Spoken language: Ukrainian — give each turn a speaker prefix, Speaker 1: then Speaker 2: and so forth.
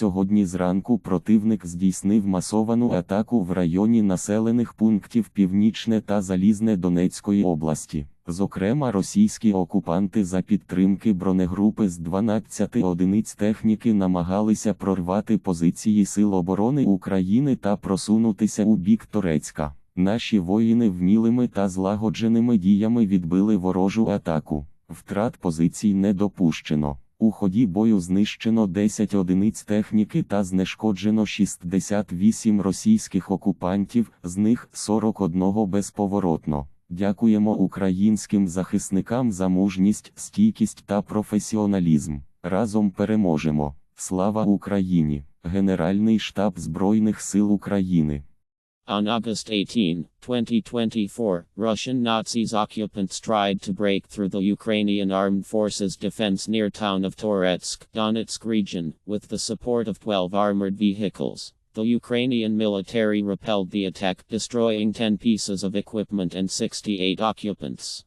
Speaker 1: Сьогодні зранку противник здійснив масовану атаку в районі населених пунктів Північне та Залізне Донецької області. Зокрема, російські окупанти за підтримки бронегрупи з 12 одиниць техніки намагалися прорвати позиції Сил оборони України та просунутися у бік Торецька. Наші воїни вмілими та злагодженими діями відбили ворожу атаку. Втрат позицій не допущено. У ході бою знищено 10 одиниць техніки та знешкоджено 68 російських окупантів, з них 41 безповоротно. Дякуємо українським захисникам за мужність, стійкість та професіоналізм. Разом переможемо. Слава Україні! Генеральний штаб Збройних сил України.
Speaker 2: On August 18, 2024, Russian Nazis occupants tried to break through the Ukrainian armed forces defense near town of Toretsk, Donetsk region, with the support of 12 armored vehicles. The Ukrainian military repelled the attack, destroying 10 pieces of equipment and 68 occupants.